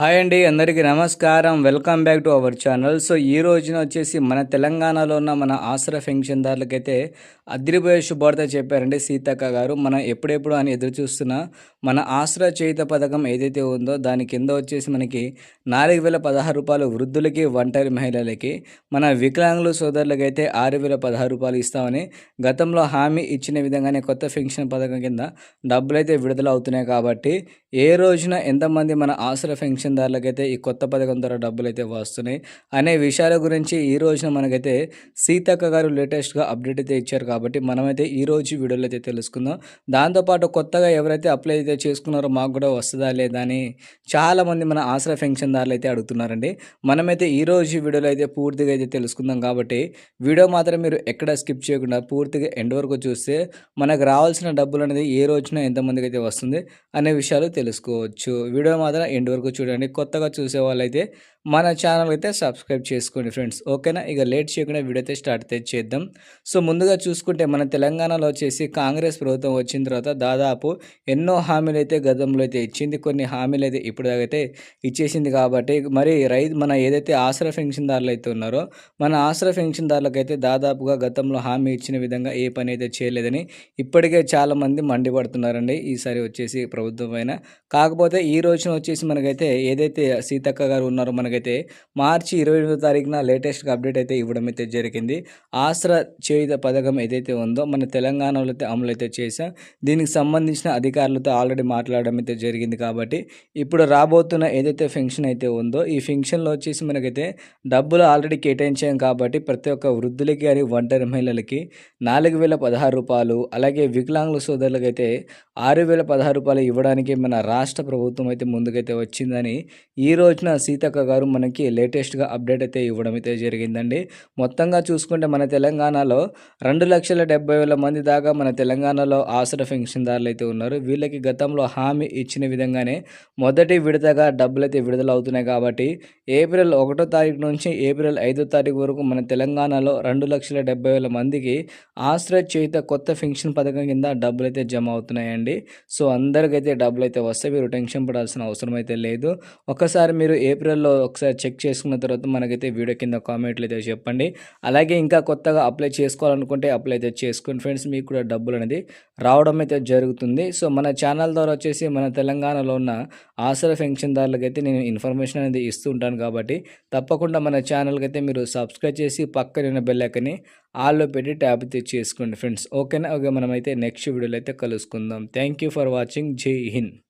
Hi అండి అందరికీ నమస్కారం. Welcome back to our channel. So ఈ రోజున వచ్చేసి మన తెలంగాణలో ఉన్న మన ఆసరా పెన్షన్దారులకైతే అదిరిపోయే శుభార్త చెప్పారండి సీతక్క గారు. మనం ఎప్పుడెప్పుడు అని ఎదురు చూస్తున్న మన ఆసరా చేయుత పథకం ఏదైతే ఉందో దాని కింద వచ్చేసి మనకి నాలుగు వేల పదహారు రూపాయలు వృద్ధులకి ఒంటరి మహిళలకి మన వికలాంగుల సోదరులకైతే ఆరు వేల పదహారు రూపాయలు ఇస్తామని గతంలో హామీ ఇచ్చిన విధంగానే కొత్త పెన్షన్ పథకం కింద డబ్బులైతే విడుదల అవుతున్నాయి కాబట్టి ఏ రోజున ఎంతమంది మన ఆసరా పెన్షన్దారులకైతే ఈ కొత్త పథకం ద్వారా డబ్బులు అయితే వస్తున్నాయి. అనే విషయాల గురించి ఈ రోజున మనకైతే సీతక్క గారు లేటెస్ట్గా అప్డేట్ అయితే ఇచ్చారు కాబట్టి మనమైతే ఈ రోజు వీడియోలో అయితే తెలుసుకుందాం. దాంతోపాటు కొత్తగా ఎవరైతే అప్లై అయితే చేసుకున్నారో మాకు కూడా వస్తుందా లేదా అని చాలామంది మన ఆసరా పెన్షన్దారులు అయితే అడుగుతున్నారండి. మనమైతే ఈ రోజు వీడియోలో అయితే పూర్తిగా అయితే తెలుసుకుందాం కాబట్టి వీడియో మాత్రం మీరు ఎక్కడ స్కిప్ చేయకుండా పూర్తిగా ఎండ్ వరకు చూస్తే మనకు రావాల్సిన డబ్బులు అనేది ఏ రోజున ఎంతమందికి అయితే వస్తుంది అనే విషయాలు తెలుసుకోవచ్చు. వీడియో మాత్రం ఎండ్ వరకు చూడండి. కొత్తగా చూసే వాళ్ళైతే మన ఛానల్ అయితే సబ్స్క్రైబ్ చేసుకోండి ఫ్రెండ్స్. ఓకేనా? ఇక లేట్ చేయకుండా వీడియో అయితే స్టార్ట్ అయితే చేద్దాం. సో ముందుగా చూసుకుంటే మన తెలంగాణలో వచ్చేసి కాంగ్రెస్ ప్రభుత్వం వచ్చిన తర్వాత దాదాపు ఎన్నో హామీలు అయితే గతంలో అయితే ఇచ్చింది. కొన్ని హామీలు అయితే ఇప్పటిదాకైతే అయితే ఇచ్చేసింది కాబట్టి మరి రైతు మన ఏదైతే ఆసరా పెన్షన్దారులు అయితే ఉన్నారో మన ఆసరా పెన్షన్దారులకు అయితే దాదాపుగా గతంలో హామీ ఇచ్చిన విధంగా ఏ పని అయితే చేయలేదని ఇప్పటికే చాలామంది మండిపడుతున్నారండి. ఈసారి వచ్చేసి ప్రభుత్వం పైన. కాకపోతే ఈ రోజున వచ్చేసి మనకైతే ఏదైతే సీతక్క గారు ఉన్నారో మనకైతే మార్చి ఇరవై ఎనిమిదో తారీఖున లేటెస్ట్గా అప్డేట్ అయితే ఇవ్వడం అయితే జరిగింది. ఆసరా చేయుత పథకం ఏదైతే ఉందో మన తెలంగాణలో అయితే అమలు అయితే చేశాం. దీనికి సంబంధించిన అధికారులతో ఆల్రెడీ మాట్లాడడం అయితే జరిగింది కాబట్టి ఇప్పుడు రాబోతున్న ఏదైతే ఫంక్షన్ అయితే ఉందో ఈ ఫంక్షన్లో వచ్చేసి మనకైతే డబ్బులు ఆల్రెడీ కేటాయించాం కాబట్టి ప్రతి ఒక్క వృద్ధులకి అని ఒంటరి మహిళలకి నాలుగు వేల పదహారు రూపాయలు అలాగే వికలాంగుల సోదరులకైతే ఆరు వేల పదహారు రూపాయలు ఇవ్వడానికి మన రాష్ట్ర ప్రభుత్వం అయితే ముందుకైతే వచ్చిందని ఈ రోజున సీతక్క గారు మనకి లేటెస్ట్గా అప్డేట్ అయితే ఇవ్వడం అయితే జరిగిందండి. మొత్తంగా చూసుకుంటే మన తెలంగాణలో రెండు లక్షల డెబ్బై వేల మంది దాకా మన తెలంగాణలో ఆసర పెన్షన్దారులు అయితే ఉన్నారు. వీళ్ళకి గతంలో హామీ ఇచ్చిన విధంగానే మొదటి విడతగా డబ్బులు అయితే విడుదల అవుతున్నాయి కాబట్టి ఏప్రిల్ ఒకటో తారీఖు నుంచి ఏప్రిల్ ఐదో తారీఖు వరకు మన తెలంగాణలో రెండు లక్షల డెబ్బై వేల మందికి ఆశ్రయ చేత కొత్త పెన్షన్ పథకం కింద డబ్బులు అయితే జమ అవుతున్నాయండి. సో అందరికైతే డబ్బులు అయితే వస్తే మీరు టెన్షన్ పడాల్సిన అవసరం అయితే లేదు. ఒకసారి మీరు ఏప్రిల్లో ఒకసారి చెక్ చేసుకున్న తర్వాత మనకైతే వీడియో కింద కామెంట్లు అయితే చెప్పండి. అలాగే ఇంకా కొత్తగా అప్లై చేసుకోవాలనుకుంటే అప్లై అయితే చేసుకోండి ఫ్రెండ్స్. మీకు కూడా డబ్బులు అనేది రావడం అయితే జరుగుతుంది. సో మన ఛానల్ ద్వారా వచ్చేసి మన తెలంగాణలో ఉన్న ఆసర పెన్షన్దారులకు అయితే నేను ఇన్ఫర్మేషన్ అనేది ఇస్తూ ఉంటాను కాబట్టి తప్పకుండా మన ఛానల్కి అయితే మీరు సబ్స్క్రైబ్ చేసి పక్కన బెల్లైకని ఆల్లో పెట్టి ట్యాబ్ చేసుకోండి ఫ్రెండ్స్. ఓకేనా? ఓకే మనమైతే నెక్స్ట్ వీడియోలో అయితే కలుసుకుందాం. Thank you for watching. జై హింద్.